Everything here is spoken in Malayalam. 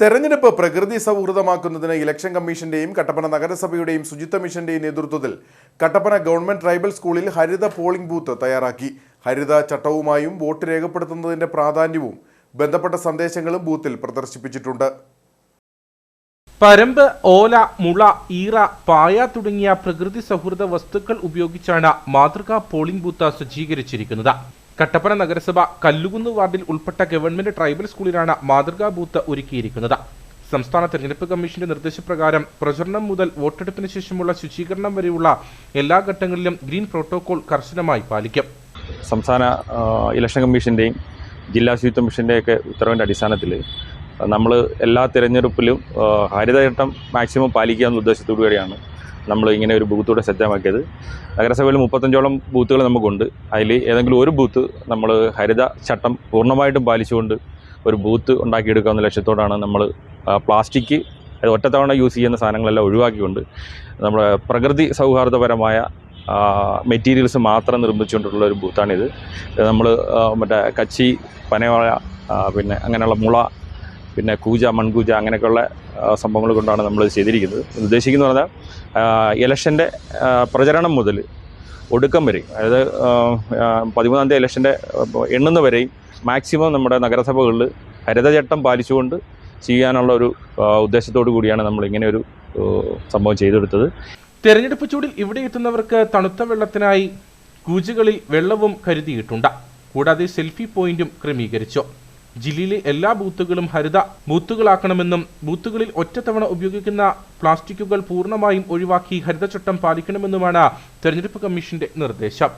തെരഞ്ഞെടുപ്പ് പ്രകൃതി സൗഹൃദമാക്കുന്നതിന് ഇലക്ഷൻ കമ്മീഷന്റെയും കട്ടപ്പന നഗരസഭയുടെയും ശുചിത്വ മിഷന്റെയും നേതൃത്വത്തിൽ കട്ടപ്പന ഗവൺമെന്റ് ട്രൈബൽ സ്കൂളിൽ ഹരിത പോളിംഗ് ബൂത്ത് തയ്യാറാക്കി. ഹരിത ചട്ടവുമായും വോട്ട് രേഖപ്പെടുത്തുന്നതിന്റെ പ്രാധാന്യവും ബന്ധപ്പെട്ട സന്ദേശങ്ങളും ബൂത്തിൽ പ്രദർശിപ്പിച്ചിട്ടുണ്ട്. പരമ്പ് ഓല മുള ഈറ പായ തുടങ്ങിയ പ്രകൃതി സൗഹൃദ വസ്തുക്കൾ ഉപയോഗിച്ചാണ് മാതൃകാ പോളിംഗ് ബൂത്ത് സജ്ജീകരിച്ചിരിക്കുന്നത്. കട്ടപ്പന നഗരസഭ കല്ലുകുന്ന് വാർഡിൽ ഉൾപ്പെട്ട ഗവൺമെന്റ് ട്രൈബൽ സ്കൂളിലാണ് മാതൃകാ ബൂത്ത് ഒരുക്കിയിരിക്കുന്നത്. സംസ്ഥാന തെരഞ്ഞെടുപ്പ് കമ്മീഷന്റെ നിർദ്ദേശപ്രകാരം പ്രചരണം മുതൽ വോട്ടെടുപ്പിന് ശേഷമുള്ള ശുചീകരണം വരെയുള്ള എല്ലാ ഘട്ടങ്ങളിലും ഗ്രീൻ പ്രോട്ടോകോൾ കർശനമായി പാലിക്കും. സംസ്ഥാന ഇലക്ഷൻ കമ്മീഷന്റെയും ജില്ലാ ശുചിത്വ മിഷന്റെയൊക്കെ ഉത്തരവിന്റെ അടിസ്ഥാനത്തിൽ നമ്മൾ എല്ലാ തിരഞ്ഞെടുപ്പിലും ഹരിതഘട്ടം മാക്സിമം പാലിക്കുക എന്ന ഉദ്ദേശത്തോടു കൂടിയാണ് നമ്മൾ ഇങ്ങനെ ഒരു ബൂത്തൂടെ സജ്ജമാക്കിയത് നഗരസഭയിൽ മുപ്പത്തഞ്ചോളം ബൂത്തുകൾ നമുക്കുണ്ട്. അതിൽ ഏതെങ്കിലും ഒരു ബൂത്ത് നമ്മൾ ഹരിത ചട്ടം പൂർണമായിട്ടും പാലിച്ചുകൊണ്ട് ഒരു ബൂത്ത് ഉണ്ടാക്കിയെടുക്കുക എന്ന ലക്ഷ്യത്തോടാണ് നമ്മൾ പ്ലാസ്റ്റിക് ഒറ്റത്തവണ യൂസ് ചെയ്യുന്ന സാധനങ്ങളെല്ലാം ഒഴിവാക്കിക്കൊണ്ട് നമ്മുടെ പ്രകൃതി സൗഹാർദ്ദപരമായ മെറ്റീരിയൽസ് മാത്രം നിർമ്മിച്ചുകൊണ്ടുള്ള ഒരു ബൂത്താണിത് നമ്മൾ മറ്റേ കച്ചി പനയോള പിന്നെ അങ്ങനെയുള്ള മുള പിന്നെ കൂജ മൺകൂജ അങ്ങനെയൊക്കെയുള്ള സംഭവങ്ങൾ കൊണ്ടാണ് നമ്മൾ ചെയ്തിരിക്കുന്നത്. ഉദ്ദേശിക്കുന്നത് പറഞ്ഞാൽ ഇലക്ഷന്റെ പ്രചരണം മുതൽ ഒടുക്കം വരെ അതായത് പതിമൂന്നാം തീയതി ഇലക്ഷന്റെ എണ്ണുന്ന വരെയും മാക്സിമം നമ്മുടെ നഗരസഭകളിൽ ഹരിതചട്ടം പാലിച്ചുകൊണ്ട് ചെയ്യാനുള്ള ഒരു ഉദ്ദേശത്തോടു കൂടിയാണ് നമ്മൾ ഇങ്ങനെ ഒരു സംഭവം ചെയ്തെടുത്തത്. തെരഞ്ഞെടുപ്പ് ചൂടിൽ ഇവിടെ എത്തുന്നവർക്ക് തണുത്ത വെള്ളത്തിനായി കൂജുകളിൽ വെള്ളവും കരുതിയിട്ടുണ്ട്. കൂടാതെ സെൽഫി പോയിന്റും ക്രമീകരിച്ചു. ജില്ലയിലെ എല്ലാ ബൂത്തുകളും ഹരിത ബൂത്തുകളാക്കണമെന്നും ബൂത്തുകളിൽ ഒറ്റത്തവണ ഉപയോഗിക്കുന്ന പ്ലാസ്റ്റിക്കുകൾ പൂർണമായും ഒഴിവാക്കി ഹരിതചട്ടം പാലിക്കണമെന്നുമാണ് തെരഞ്ഞെടുപ്പ് കമ്മീഷന്റെ നിർദ്ദേശം.